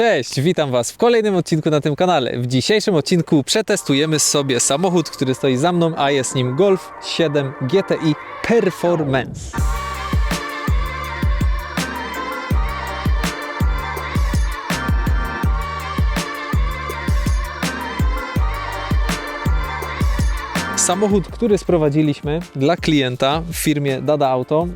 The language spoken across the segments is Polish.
Cześć, witam Was w kolejnym odcinku na tym kanale. W dzisiejszym odcinku przetestujemy sobie samochód, który stoi za mną, a jest nim Golf 7 GTI Performance. Samochód, który sprowadziliśmy dla klienta w firmie Dada Auto,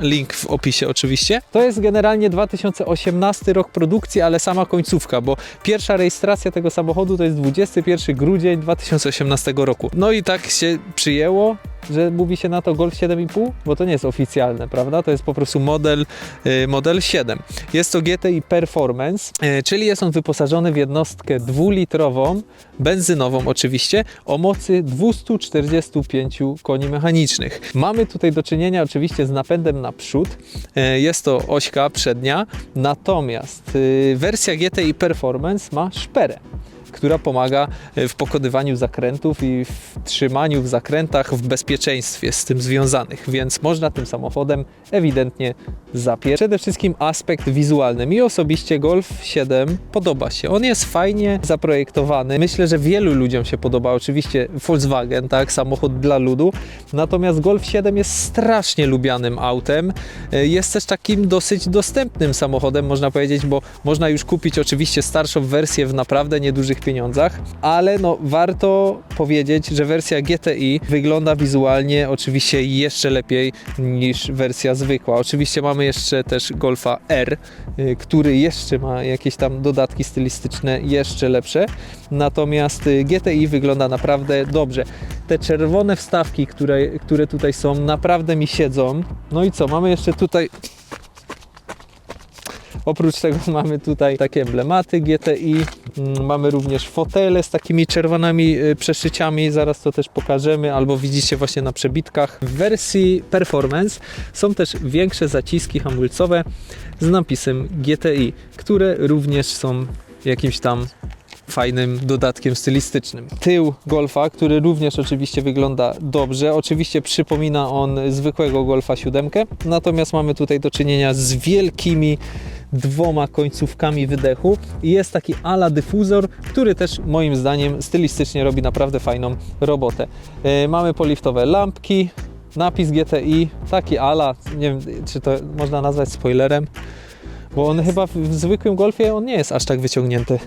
link w opisie oczywiście, to jest generalnie 2018 rok produkcji, ale sama końcówka, bo pierwsza rejestracja tego samochodu to jest 21 grudzień 2018 roku. No i tak się przyjęło, że mówi się na to Golf 7,5, bo to nie jest oficjalne, prawda? To jest po prostu model, y, model 7. Jest to GTI Performance, y, czyli jest on wyposażony w jednostkę dwulitrową, benzynową oczywiście, o mocy 245 koni mechanicznych. Mamy tutaj do czynienia oczywiście z napędem naprzód. Y, Jest to ośka przednia, natomiast wersja GTI Performance ma szperę która pomaga e, w pokonywaniu zakrętów i w trzymaniu w zakrętach w bezpieczeństwie z tym związanych, więc można tym samochodem ewidentnie zapiąć. Przede wszystkim aspekt wizualny. Mi osobiście Golf 7 podoba się. On jest fajnie zaprojektowany. Myślę, że wielu ludziom się podoba. Oczywiście Volkswagen, tak, samochód dla ludu. Natomiast Golf 7 jest strasznie lubianym autem. E, Jest też takim dosyć dostępnym samochodem, można powiedzieć, bo można już kupić oczywiście starszą wersję w naprawdę niedużych pieniądzach, ale no warto powiedzieć, że wersja GTI wygląda wizualnie oczywiście jeszcze lepiej niż wersja zwykła. Oczywiście mamy jeszcze też Golfa R, y, który jeszcze ma jakieś tam dodatki stylistyczne jeszcze lepsze, natomiast y, GTI wygląda naprawdę dobrze. Te czerwone wstawki, które, które tutaj są, naprawdę mi siedzą. No i co, mamy jeszcze tutaj Oprócz tego mamy tutaj takie emblematy GTI, mm, mamy również fotele z takimi czerwonymi y, przeszyciami, zaraz to też pokażemy, albo widzicie właśnie na przebitkach. W wersji Performance są też większe zaciski hamulcowe z napisem GTI, które również są jakimś tam fajnym dodatkiem stylistycznym. Tył Golfa, który również oczywiście wygląda dobrze. Oczywiście przypomina on zwykłego Golfa 7, natomiast mamy tutaj do czynienia z wielkimi dwoma końcówkami wydechu i jest taki ala dyfuzor, który też moim zdaniem stylistycznie robi naprawdę fajną robotę. Yy, mamy poliftowe lampki, napis GTI, taki ala, nie wiem czy to można nazwać spoilerem, bo on chyba w zwykłym Golfie on nie jest aż tak wyciągnięty.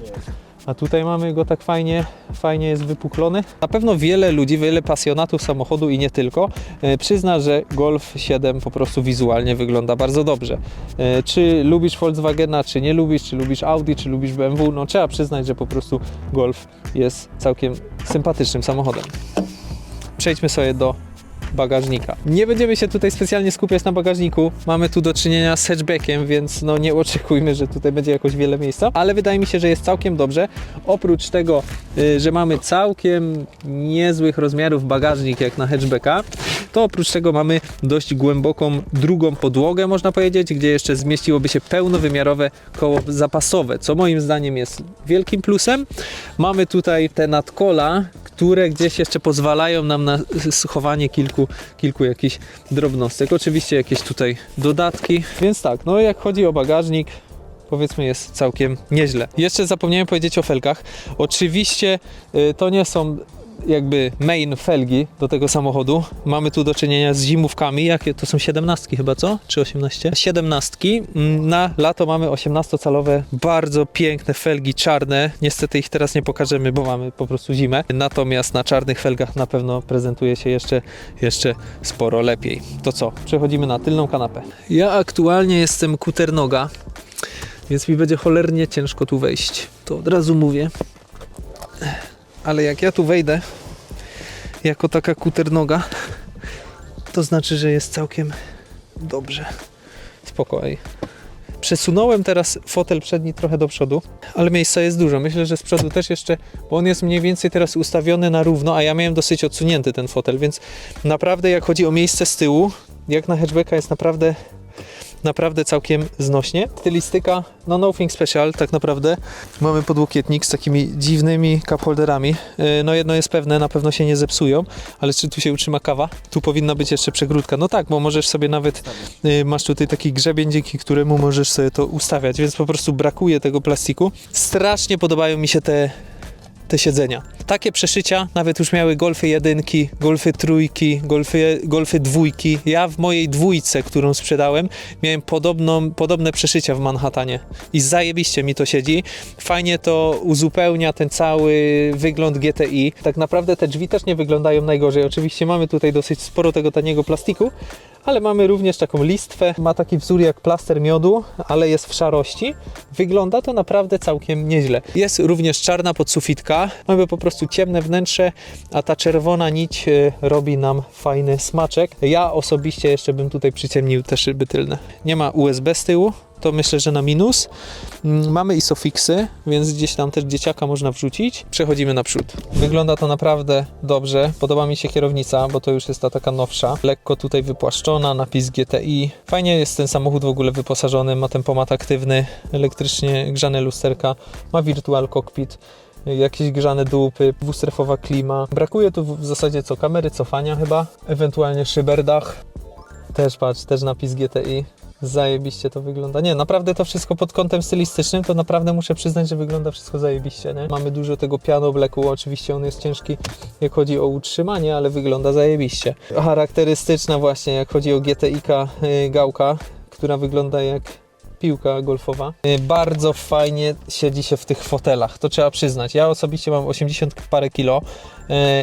A tutaj mamy go tak fajnie, fajnie jest wypuklony. Na pewno wiele ludzi, wiele pasjonatów samochodu i nie tylko, e, przyzna, że Golf 7 po prostu wizualnie wygląda bardzo dobrze. E, Czy lubisz Volkswagena, czy nie lubisz, czy lubisz Audi, czy lubisz BMW, no trzeba przyznać, że po prostu Golf jest całkiem sympatycznym samochodem. Przejdźmy sobie do bagażnika. Nie będziemy się tutaj specjalnie skupiać na bagażniku. Mamy tu do czynienia z hatchbackiem, więc no nie oczekujmy, że tutaj będzie jakoś wiele miejsca, ale wydaje mi się, że jest całkiem dobrze. Oprócz tego, y, że mamy całkiem niezłych rozmiarów bagażnik jak na hatchbacka, to oprócz tego mamy dość głęboką drugą podłogę, można powiedzieć, gdzie jeszcze zmieściłoby się pełnowymiarowe koło zapasowe, co moim zdaniem jest wielkim plusem. Mamy tutaj te nadkola, które gdzieś jeszcze pozwalają nam na schowanie kilku, kilku jakichś drobnostek. Oczywiście jakieś tutaj dodatki, więc tak, no jak chodzi o bagażnik, powiedzmy jest całkiem nieźle. Jeszcze zapomniałem powiedzieć o felgach. Oczywiście y, to nie są jakby main felgi do tego samochodu. Mamy tu do czynienia z zimówkami. Jakie to są 17 chyba, co? Czy 18? 17. Mm, Na lato mamy 18-calowe, bardzo piękne felgi czarne. Niestety ich teraz nie pokażemy, bo mamy po prostu zimę. Natomiast na czarnych felgach na pewno prezentuje się jeszcze, jeszcze sporo lepiej. To co? Przechodzimy na tylną kanapę. Ja aktualnie jestem kuternoga, więc mi będzie cholernie ciężko tu wejść. To od razu mówię. Ale jak ja tu wejdę jako taka kuternoga, to znaczy, że jest całkiem dobrze. Spokoj. Przesunąłem teraz fotel przedni trochę do przodu, ale miejsca jest dużo. Myślę, że z przodu też jeszcze, bo on jest mniej więcej teraz ustawiony na równo, a ja miałem dosyć odsunięty ten fotel, więc naprawdę jak chodzi o miejsce z tyłu, jak na hatchbacka jest naprawdę naprawdę całkiem znośnie. Stylistyka, no nothing special tak naprawdę. Mamy podłokietnik z takimi dziwnymi cup holderami. Yy, No jedno jest pewne, na pewno się nie zepsują, ale czy tu się utrzyma kawa? Tu powinna być jeszcze przegródka. No tak, bo możesz sobie nawet, yy, masz tutaj taki grzebień, dzięki któremu możesz sobie to ustawiać, więc po prostu brakuje tego plastiku. Strasznie podobają mi się te te siedzenia. Takie przeszycia nawet już miały golfy jedynki, golfy trójki, golfy, golfy dwójki. Ja w mojej dwójce, którą sprzedałem, miałem podobną, podobne przeszycia w Manhattanie i zajebiście mi to siedzi. Fajnie to uzupełnia ten cały wygląd GTI. Tak naprawdę te drzwi też nie wyglądają najgorzej. Oczywiście mamy tutaj dosyć sporo tego taniego plastiku, ale mamy również taką listwę. Ma taki wzór jak plaster miodu, ale jest w szarości. Wygląda to naprawdę całkiem nieźle. Jest również czarna podsufitka. Mamy po prostu ciemne wnętrze, a ta czerwona nić e, robi nam fajny smaczek. Ja osobiście jeszcze bym tutaj przyciemnił te szyby tylne. Nie ma USB z tyłu, to myślę, że na minus. Mm, Mamy isofixy, więc gdzieś tam też dzieciaka można wrzucić. Przechodzimy naprzód. Wygląda to naprawdę dobrze. Podoba mi się kierownica, bo to już jest ta taka nowsza. Lekko tutaj wypłaszczona, napis GTI. Fajnie jest ten samochód w ogóle wyposażony. Ma tempomat aktywny, elektrycznie grzane lusterka, ma virtual cockpit jakieś grzane dupy, dwustrefowa klima. Brakuje tu w zasadzie co? Kamery cofania chyba, ewentualnie szyberdach. Też patrz, też napis GTI. Zajebiście to wygląda. Nie, naprawdę to wszystko pod kątem stylistycznym, to naprawdę muszę przyznać, że wygląda wszystko zajebiście, nie? Mamy dużo tego piano bleku, oczywiście on jest ciężki, jak chodzi o utrzymanie, ale wygląda zajebiście. Charakterystyczna właśnie, jak chodzi o GTI-ka y, gałka, która wygląda jak piłka golfowa. Y, Bardzo fajnie siedzi się w tych fotelach, to trzeba przyznać. Ja osobiście mam 80 parę kilo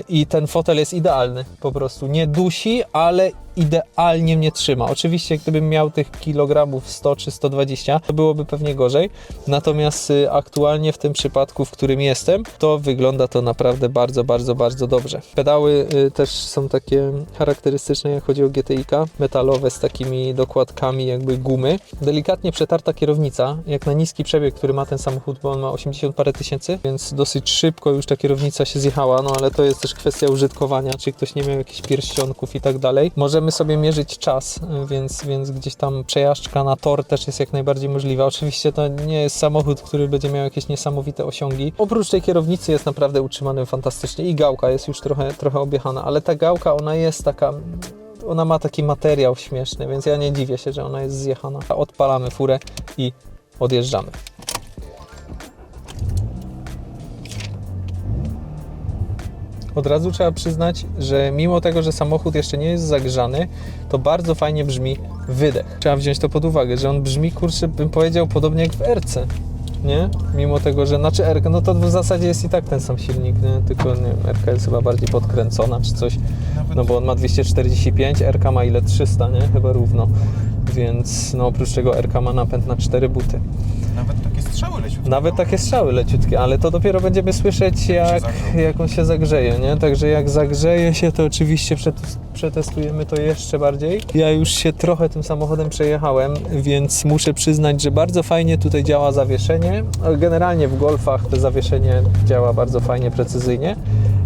i ten fotel jest idealny po prostu. Nie dusi, ale idealnie mnie trzyma. Oczywiście gdybym miał tych kilogramów 100 czy 120, to byłoby pewnie gorzej. Natomiast y, aktualnie w tym przypadku, w którym jestem, to wygląda to naprawdę bardzo, bardzo, bardzo dobrze. Pedały y, też są takie charakterystyczne, jak chodzi o GTI-ka, metalowe z takimi dokładkami jakby gumy. Delikatnie przetarta kierownica, jak na niski przebieg, który ma ten samochód, bo on ma 80 parę tysięcy, więc dosyć szybko już ta kierownica się zjechała, no ale to jest też kwestia użytkowania, czy ktoś nie miał jakichś pierścionków i tak dalej. Możemy sobie mierzyć czas, więc, więc gdzieś tam przejażdżka na tor też jest jak najbardziej możliwa. Oczywiście to nie jest samochód, który będzie miał jakieś niesamowite osiągi. Oprócz tej kierownicy jest naprawdę utrzymany fantastycznie i gałka jest już trochę, trochę objechana, ale ta gałka ona jest taka ona ma taki materiał śmieszny, więc ja nie dziwię się, że ona jest zjechana. Odpalamy furę i odjeżdżamy. Od razu trzeba przyznać, że mimo tego, że samochód jeszcze nie jest zagrzany, to bardzo fajnie brzmi wydech. Trzeba wziąć to pod uwagę, że on brzmi, kurczę, bym powiedział, podobnie jak w RC. Nie? Mimo tego, że znaczy RK, no to w zasadzie jest i tak ten sam silnik, nie? Tylko nie RK jest chyba bardziej podkręcona czy coś. No bo on ma 245, RK ma ile? 300, nie? Chyba równo. Więc no oprócz tego RK ma napęd na 4 buty. Nawet takie strzały leciutkie. Nawet takie strzały leciutkie, ale to dopiero będziemy słyszeć jak, jak on się zagrzeje, nie? Także jak zagrzeje się, to oczywiście przetes- przetestujemy to jeszcze bardziej. Ja już się trochę tym samochodem przejechałem, więc muszę przyznać, że bardzo fajnie tutaj działa zawieszenie. Generalnie w Golfach to zawieszenie działa bardzo fajnie, precyzyjnie.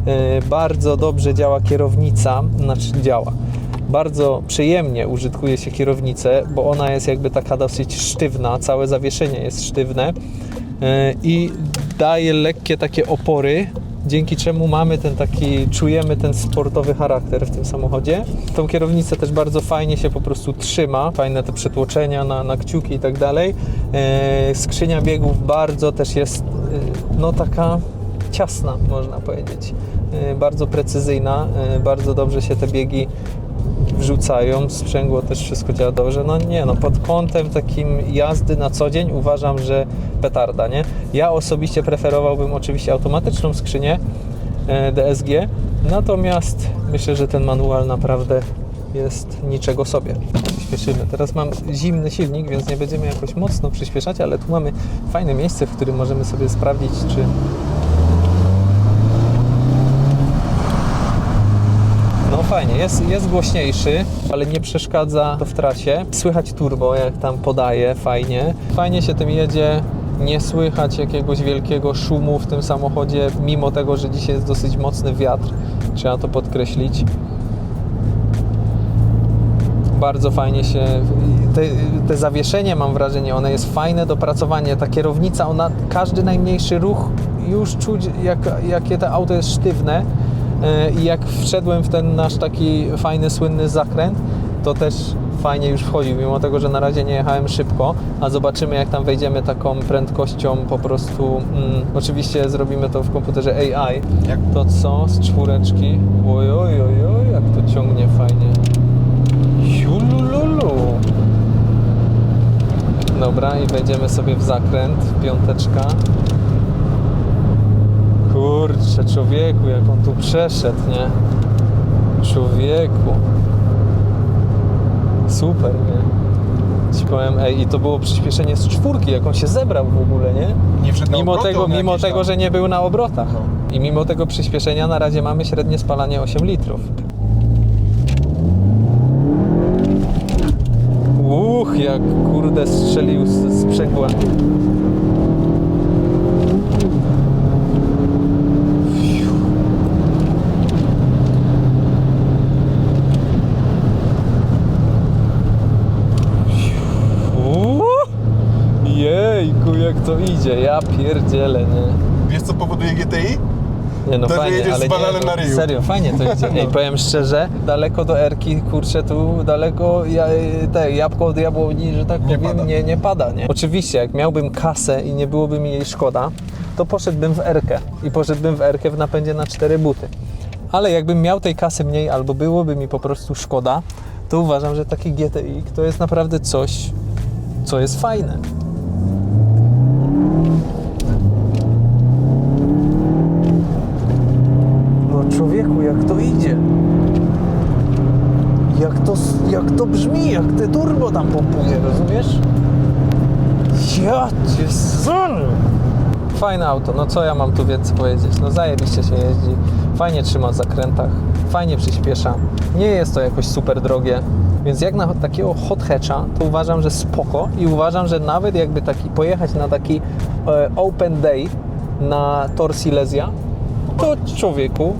Yy, Bardzo dobrze działa kierownica, znaczy działa bardzo przyjemnie użytkuje się kierownicę, bo ona jest jakby taka dosyć sztywna, całe zawieszenie jest sztywne yy, i daje lekkie takie opory, dzięki czemu mamy ten taki, czujemy ten sportowy charakter w tym samochodzie. Tą kierownicę też bardzo fajnie się po prostu trzyma, fajne te przetłoczenia na, na kciuki i tak dalej. Yy, Skrzynia biegów bardzo też jest yy, no taka ciasna, można powiedzieć. Bardzo precyzyjna, bardzo dobrze się te biegi wrzucają, sprzęgło też wszystko działa dobrze. No nie, no pod kątem takim jazdy na co dzień uważam, że petarda, nie? Ja osobiście preferowałbym oczywiście automatyczną skrzynię e, DSG, natomiast myślę, że ten manual naprawdę jest niczego sobie. Śpieszymy. Teraz mam zimny silnik, więc nie będziemy jakoś mocno przyspieszać, ale tu mamy fajne miejsce, w którym możemy sobie sprawdzić, czy fajnie, jest, jest głośniejszy, ale nie przeszkadza to w trasie. Słychać turbo, jak tam podaje, fajnie. Fajnie się tym jedzie, nie słychać jakiegoś wielkiego szumu w tym samochodzie, mimo tego, że dzisiaj jest dosyć mocny wiatr. Trzeba to podkreślić. Bardzo fajnie się. Te, te zawieszenie mam wrażenie, one jest fajne dopracowanie. Ta kierownica, ona każdy najmniejszy ruch już czuć, jak, jakie to auto jest sztywne. E, I jak wszedłem w ten nasz taki fajny, słynny zakręt, to też fajnie już wchodzi, mimo tego, że na razie nie jechałem szybko, a zobaczymy jak tam wejdziemy taką prędkością po prostu. Mm, oczywiście zrobimy to w komputerze AI. Jak To co z czwóreczki? Oj, oj, oj, oj, jak to ciągnie fajnie. Siulululu. Dobra, i wejdziemy sobie w zakręt. Piąteczka. Kurczę, człowieku, jak on tu przeszedł, nie? Człowieku. Super, nie? Ci powiem, ej, i to było przyspieszenie z czwórki, jak on się zebrał w ogóle, nie? nie wszedł na Mimo obroty, tego, on mimo jakieś tego, tam- że nie był na obrotach. No. I mimo tego przyspieszenia na razie mamy średnie spalanie 8 litrów. Uch, jak kurde strzelił z, z przegła. To idzie, ja pierdzielę, nie? Wiesz co powoduje GTI? Nie no To, że fajnie, jedziesz ale z bananem nie, na ryju. Serio, fajnie to idzie. Ej, powiem szczerze, daleko do Erki, kurczę, tu daleko ja, te jabłko od jabłoni, że tak Nie powiem, pada. Nie, nie pada, nie? Oczywiście, jak miałbym kasę i nie byłoby mi jej szkoda, to poszedłbym w Erkę i poszedłbym w Erkę w napędzie na cztery buty. Ale jakbym miał tej kasy mniej albo byłoby mi po prostu szkoda, to uważam, że taki GTI to jest naprawdę coś, co jest fajne. Człowieku, jak to idzie? Jak to, jak to brzmi, jak te turbo tam pompuje, rozumiesz? Ja cię! Fajne auto, no co ja mam tu więcej powiedzieć? No zajebiście się jeździ, fajnie trzyma w zakrętach, fajnie przyspiesza. Nie jest to jakoś super drogie, więc jak na takiego hot hatcha, to uważam, że spoko i uważam, że nawet jakby taki pojechać na taki e, open day na Tor Silesia, to człowieku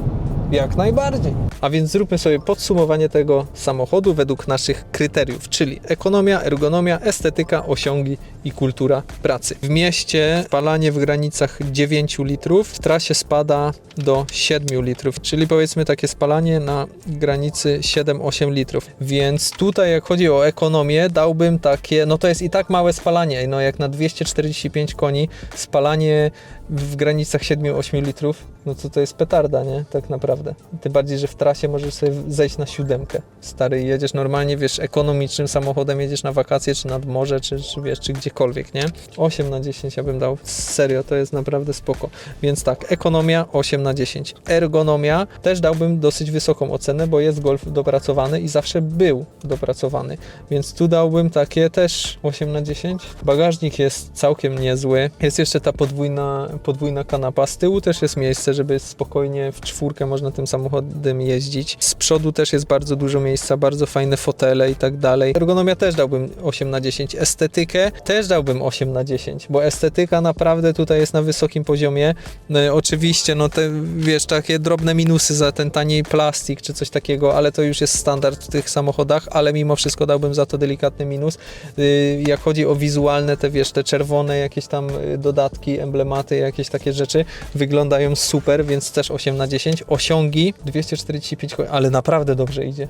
jak najbardziej. A więc zróbmy sobie podsumowanie tego samochodu według naszych kryteriów, czyli ekonomia, ergonomia, estetyka, osiągi i kultura pracy. W mieście spalanie w granicach 9 litrów, w trasie spada do 7 litrów, czyli powiedzmy takie spalanie na granicy 7-8 litrów. Więc tutaj jak chodzi o ekonomię, dałbym takie, no to jest i tak małe spalanie, no jak na 245 koni spalanie w granicach 7-8 litrów, no to to jest petarda, nie? Tak naprawdę. Tym bardziej, że w trasie możesz sobie zejść na siódemkę. Stary, jedziesz normalnie, wiesz, ekonomicznym samochodem, jedziesz na wakacje, czy nad morze, czy, czy wiesz, czy gdziekolwiek, nie? 8 na 10 ja bym dał. Serio, to jest naprawdę spoko. Więc tak, ekonomia 8 na 10. Ergonomia też dałbym dosyć wysoką ocenę, bo jest Golf dopracowany i zawsze był dopracowany. Więc tu dałbym takie też 8 na 10. Bagażnik jest całkiem niezły. Jest jeszcze ta podwójna, podwójna kanapa. Z tyłu też jest miejsce, żeby spokojnie w czwórkę można tym samochodem jeździć. Z przodu też jest bardzo dużo miejsca, bardzo fajne fotele i tak dalej. Ergonomia też dałbym 8 na 10. Estetykę też dałbym 8 na 10, bo estetyka naprawdę tutaj jest na wysokim poziomie. No, oczywiście, no te, wiesz, takie drobne minusy za ten taniej plastik czy coś takiego, ale to już jest standard w tych samochodach, ale mimo wszystko dałbym za to delikatny minus. Yy, Jak chodzi o wizualne, te wiesz, te czerwone jakieś tam y, dodatki, emblematy, jakieś takie rzeczy, wyglądają super, więc też 8 na 10. Osiągi 245 koni, ale naprawdę dobrze idzie.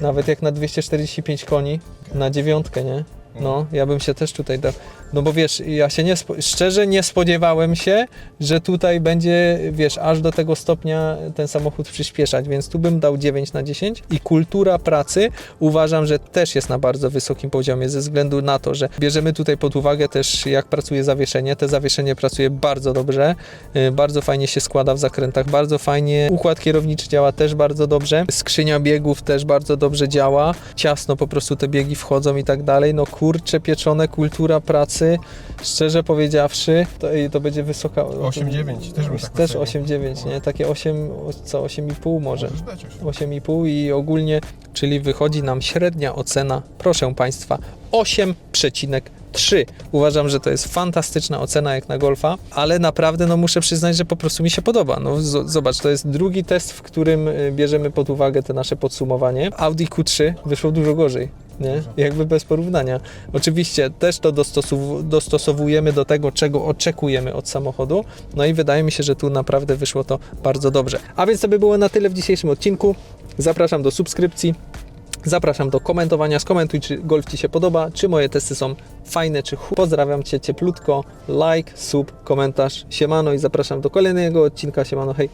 Nawet jak na 245 koni, na dziewiątkę, nie? No, ja bym się też tutaj dał. No bo wiesz, ja się nie, szczerze nie spodziewałem się, że tutaj będzie, wiesz, aż do tego stopnia ten samochód przyspieszać, więc tu bym dał 9 na 10 i kultura pracy uważam, że też jest na bardzo wysokim poziomie ze względu na to, że bierzemy tutaj pod uwagę też jak pracuje zawieszenie. Te zawieszenie pracuje bardzo dobrze, y, bardzo fajnie się składa w zakrętach, bardzo fajnie. Układ kierowniczy działa też bardzo dobrze. Skrzynia biegów też bardzo dobrze działa. Ciasno po prostu te biegi wchodzą i tak dalej. No kurcze pieczone, kultura pracy. Szczerze powiedziawszy, to, to będzie wysoka. 8,9 też bym tak Też ocenił. 8,9, nie? Takie 8, co 8,5 może. Możesz dać osiem. 8,5 i ogólnie, czyli wychodzi nam średnia ocena, proszę Państwa, 8,5 3. Uważam, że to jest fantastyczna ocena jak na Golfa, ale naprawdę no muszę przyznać, że po prostu mi się podoba. No zobacz, to jest drugi test, w którym y, bierzemy pod uwagę te nasze podsumowanie. Audi Q3 wyszło dużo gorzej. Nie? Jakby bez porównania. Oczywiście też to dostosow- dostosowujemy do tego, czego oczekujemy od samochodu. No i wydaje mi się, że tu naprawdę wyszło to bardzo dobrze. A więc to by było na tyle w dzisiejszym odcinku. Zapraszam do subskrypcji. Zapraszam do komentowania. Skomentuj, czy golf Ci się podoba, czy moje testy są fajne, czy chu. Pozdrawiam Cię cieplutko. Like, sub, komentarz. Siemano i zapraszam do kolejnego odcinka. Siemano, hej.